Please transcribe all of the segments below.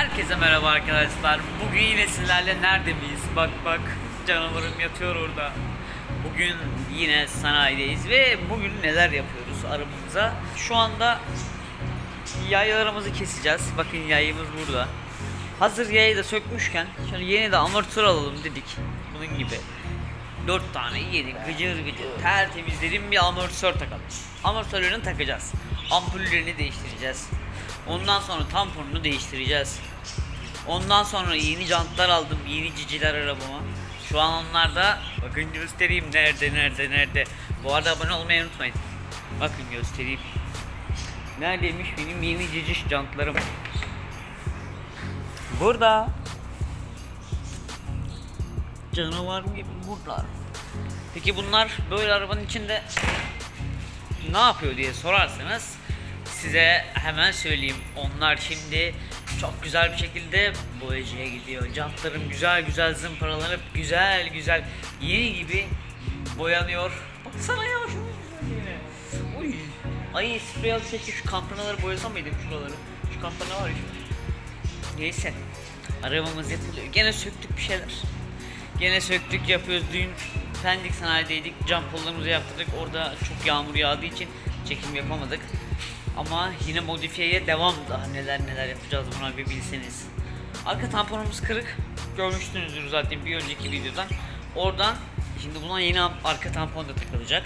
Herkese merhaba arkadaşlar. Bugün yine sizlerle nerede miyiz? Bak bak canavarım yatıyor orada. Bugün yine sanayideyiz ve bugün neler yapıyoruz arabamıza? Şu anda yaylarımızı keseceğiz. Bakın yayımız burada. Hazır yayı da sökmüşken şöyle yeni de amortisör alalım dedik. Bunun gibi. 4 tane yeni gıcır gıcır tertemiz dedim bir amortisör takalım. Amortisörlerini takacağız. Ampullerini değiştireceğiz. Ondan sonra tamponunu değiştireceğiz. Ondan sonra yeni jantlar aldım. Yeni ciciler arabama. Şu an onlarda bakın göstereyim nerede nerede nerede. Bu arada abone olmayı unutmayın. Bakın göstereyim. Neredeymiş benim yeni ciciş jantlarım? Burada. Canavar gibi buradalar. Peki bunlar böyle arabanın içinde ne yapıyor diye sorarsanız size hemen söyleyeyim. Onlar şimdi çok güzel bir şekilde boyacıya gidiyor. Jantlarım güzel güzel zımparalanıp güzel güzel yeni gibi boyanıyor. Baksana ya güzelliğine. Uy. Ay sprey alıp keşke şu kampanaları boyasam mıydım şuraları. Şu kampana var ya. Neyse. Arabamız yapılıyor. Gene söktük bir şeyler. Gene söktük yapıyoruz. Dün Pendik sanayideydik. Cam kollarımızı yaptırdık. Orada çok yağmur yağdığı için çekim yapamadık. Ama yine modifiyeye devam daha neler neler yapacağız buna bir bilseniz. Arka tamponumuz kırık. Görmüşsünüzdür zaten bir önceki videodan. Oradan şimdi buna yeni arka tampon da takılacak.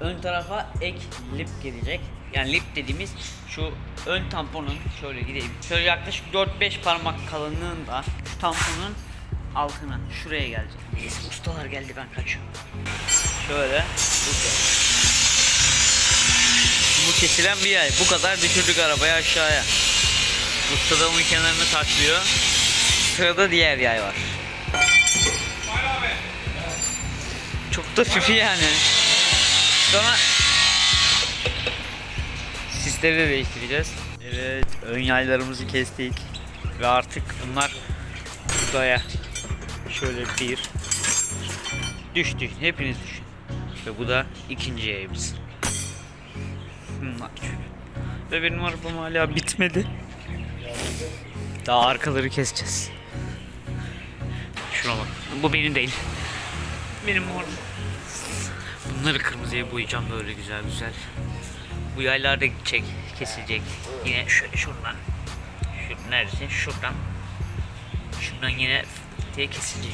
Ön tarafa ek lip gelecek. Yani lip dediğimiz şu ön tamponun şöyle gideyim. Şöyle yaklaşık 4-5 parmak kalınlığında şu tamponun altına şuraya gelecek. Neyse ustalar geldi ben kaçıyorum. Şöyle burada. Bu kesilen bir yay. Bu kadar düşürdük arabayı aşağıya. Usta da onun kenarını taklıyor. Sırada diğer yay var. Çok da fifi yani. Sonra sisleri de değiştireceğiz. Evet, ön yaylarımızı kestik. Ve artık bunlar buraya şöyle bir düştü. Hepiniz düşün. Ve bu da ikinci yayımız. Bunlar. Ve benim arabam hala bitmedi. Daha arkaları keseceğiz. Şuna bak. Bu benim değil. Benim arabam. Bunları kırmızıya boyayacağım böyle güzel güzel. Bu yaylar da gidecek, kesilecek. Yine şöyle şuradan. Şu neredeyse şuradan. Şuradan yine diye kesilecek.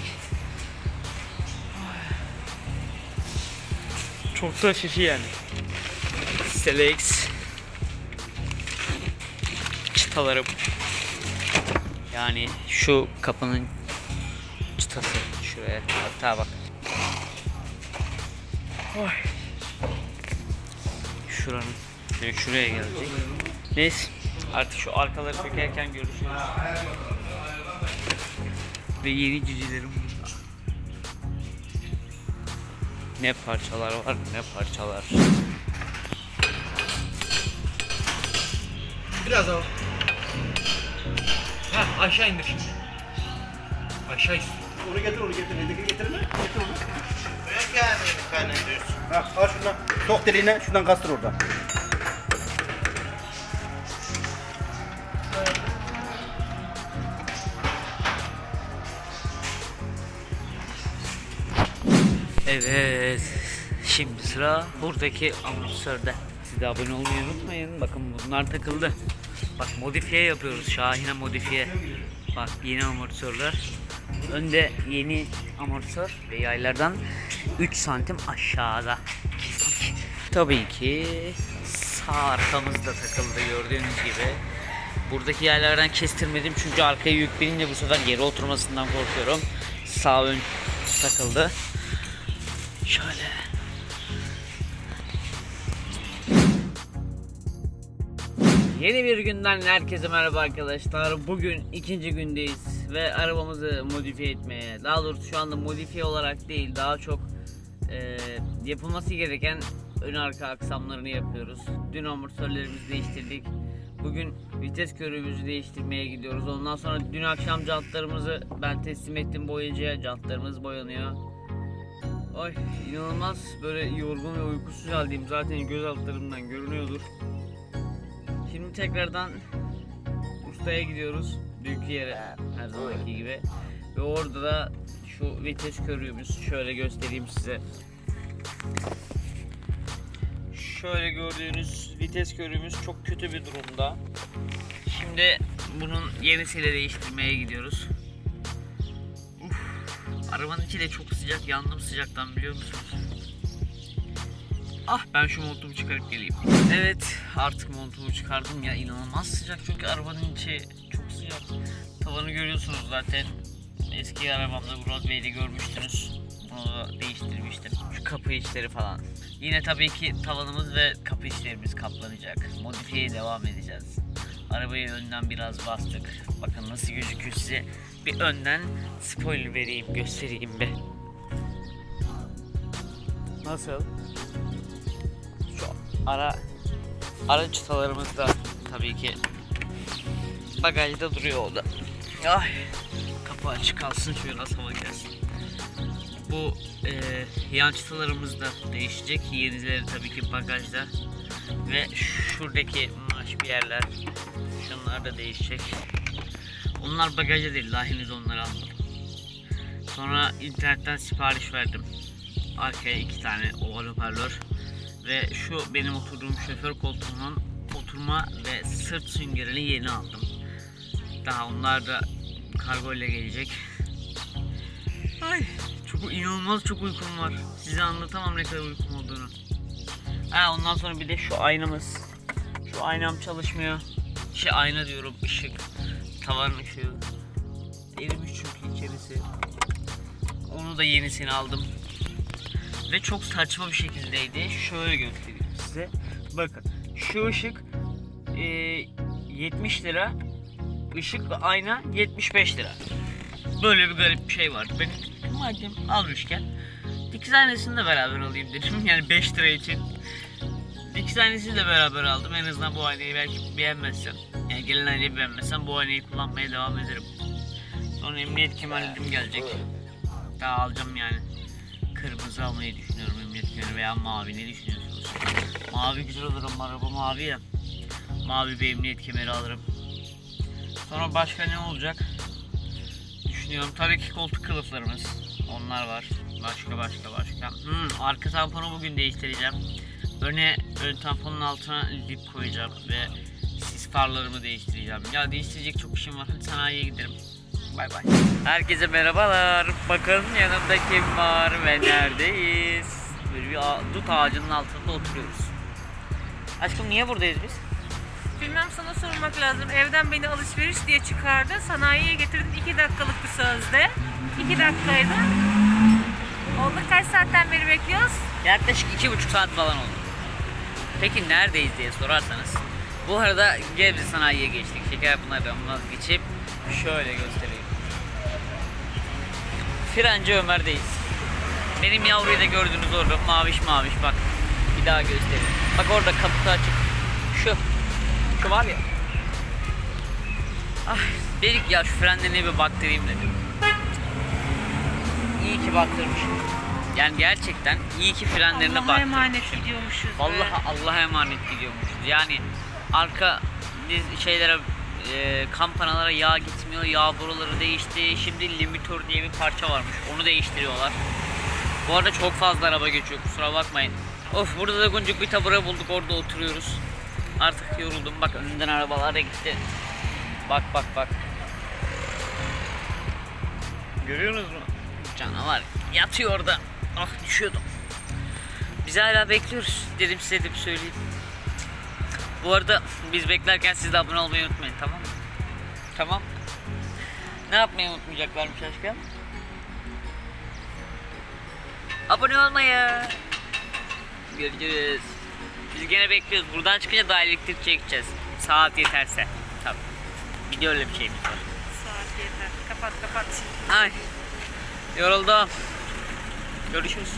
Çok da fifi yani. Selex çıtalarım. Yani şu kapının çıtası şuraya. Hatta bak. Oy. Şuranın şöyle şuraya gelecek. Neyse artık şu arkaları sökerken görüşürüz. Ve yeni cicilerim burada. Ne parçalar var ne parçalar. Biraz daha. Ha aşağı indir şimdi. Aşağı indir. Onu getir onu getir. Eldeki getirme. Getir onu. Buraya gelmeyi zannediyorsun. Ha, al şuradan. Sok deliğine şuradan kastır oradan. Evet. Şimdi sıra buradaki amortisörde. Siz de abone olmayı unutmayın. Bakın bunlar takıldı. Bak modifiye yapıyoruz. Şahine modifiye. Bak yeni amortisörler. Önde yeni amortisör ve yaylardan 3 santim aşağıda. Tabii ki sağ arkamızda takıldı gördüğünüz gibi. Buradaki yerlerden kestirmedim çünkü arkaya yük binince bu sefer geri oturmasından korkuyorum. Sağ ön takıldı. Şöyle. Yeni bir günden herkese merhaba arkadaşlar. Bugün ikinci gündeyiz ve arabamızı modifiye etmeye, daha doğrusu şu anda modifiye olarak değil, daha çok e, yapılması gereken ön arka aksamlarını yapıyoruz. Dün amortisörlerimizi değiştirdik. Bugün vites körüğümüzü değiştirmeye gidiyoruz. Ondan sonra dün akşam jantlarımızı ben teslim ettim boyacıya. Jantlarımız boyanıyor. Ay inanılmaz böyle yorgun ve uykusuz haldeyim. Zaten göz altlarımdan görünüyordur. Şimdi tekrardan ustaya gidiyoruz. Dünkü yere her zamanki gibi. Ve orada da şu vites körüğümüz şöyle göstereyim size. Şöyle gördüğünüz vites körüğümüz çok kötü bir durumda. Şimdi bunun yenisiyle değiştirmeye gidiyoruz. Uf, arabanın içi de çok sıcak. Yandım sıcaktan biliyor musunuz? Ah ben şu montumu çıkarıp geleyim. Evet artık montumu çıkardım ya inanılmaz sıcak çünkü arabanın içi çok sıcak. Tavanı görüyorsunuz zaten. Eski arabamda Broadway'de görmüştünüz. Bunu da değiştirmiştim. Şu kapı içleri falan. Yine tabii ki tavanımız ve kapı içlerimiz kaplanacak. Modifiyeye devam edeceğiz. Arabayı önden biraz bastık. Bakın nasıl gözüküyor size. Bir önden spoiler vereyim, göstereyim be. Nasıl? Ara ara çıtalarımız da tabii ki bagajda duruyor orada. Ay kapı açık kalsın şöyle hava gelsin. Bu e, yan çıtalarımız da değişecek. Yenileri tabii ki bagajda. Ve şuradaki maaş bir yerler şunlar da değişecek. Onlar bagajda değil daha henüz onları almadım. Sonra internetten sipariş verdim. Arkaya iki tane oval hoparlör ve şu benim oturduğum şoför koltuğunun oturma ve sırt süngerini yeni aldım. Daha onlar da kargo ile gelecek. Ay çok inanılmaz çok uykum var. Size anlatamam ne kadar uykum olduğunu. Ha ondan sonra bir de şu aynamız. Şu aynam çalışmıyor. Şey ayna diyorum ışık. Tavan ışığı. Erimiş çünkü içerisi. Onu da yenisini aldım. Ve çok saçma bir şekildeydi. Şöyle göstereyim size. Bakın şu ışık e, 70 lira. Işık ve ayna 75 lira. Böyle bir garip bir şey vardı. Ben madem almışken dikiz aynesini de beraber alayım dedim. Yani 5 lira için. Dikiz aynesini de beraber aldım. En azından bu aynayı belki beğenmezsem. Yani gelen aynayı beğenmezsem bu aynayı kullanmaya devam ederim. Sonra emniyet kemerim gelecek. Daha alacağım yani. Kırmızı almayı düşünüyorum emniyet kemeri veya mavi ne düşünüyorsunuz? Mavi güzel olur araba mavi ya. Mavi bir emniyet kemeri alırım. Sonra başka ne olacak? Düşünüyorum. Tabii ki koltuk kılıflarımız. Onlar var. Başka başka başka. Hmm, arka tamponu bugün değiştireceğim. Öne ön tamponun altına lip koyacağım ve sis farlarımı değiştireceğim. Ya değiştirecek çok işim var. Hadi sanayiye gidelim. Bay bay. Herkese merhabalar. Bakın yanımda kim var ve neredeyiz? Böyle bir dut ağacının altında oturuyoruz. Aşkım niye buradayız biz? Bilmem sana sormak lazım. Evden beni alışveriş diye çıkardı. Sanayiye getirdin 2 dakikalık bir sözde. 2 dakikaydı. Oldu kaç saatten beri bekliyoruz? Yaklaşık iki buçuk saat falan oldu. Peki neredeyiz diye sorarsanız. Bu arada Gebze Sanayi'ye geçtik. Şekerpınar'dan vazgeçip şöyle göstereyim. Frenci Ömer'deyiz. Benim yavruyu da gördüğünüz orada maviş maviş bak. Bir daha göstereyim. Bak orada kaputu açık. Şu. Şu var ya. Ah, dedik ya şu frenlerine bir baktırayım dedim. İyi ki baktırmışım. Yani gerçekten iyi ki frenlerine Allah'a baktırmışım. emanet gidiyormuşuz. Vallahi Allah'a emanet gidiyormuşuz. Yani arka diz- şeylere e, kampanalara yağ gitmiyor. Yağ boruları değişti. Şimdi limitör diye bir parça varmış. Onu değiştiriyorlar. Bu arada çok fazla araba geçiyor. Kusura bakmayın. Of burada da guncuk bir tabure bulduk. Orada oturuyoruz. Artık yoruldum. Bak önünden arabalar da gitti. Bak bak bak. Görüyorsunuz mu? Canavar yatıyor orada. Ah düşüyordum. Biz hala bekliyoruz. Dedim size de söyleyeyim. Bu arada biz beklerken siz de abone olmayı unutmayın tamam mı? Tamam. Ne yapmayı unutmayacaklarmış aşkım? Abone olmayı. Görüşürüz. Biz gene bekliyoruz. Buradan çıkınca daha elektrik çekeceğiz. Saat yeterse. Tabii. Bir de öyle bir şeyimiz var. Saat yeter. Kapat kapat. Ay. Yoruldum. Görüşürüz.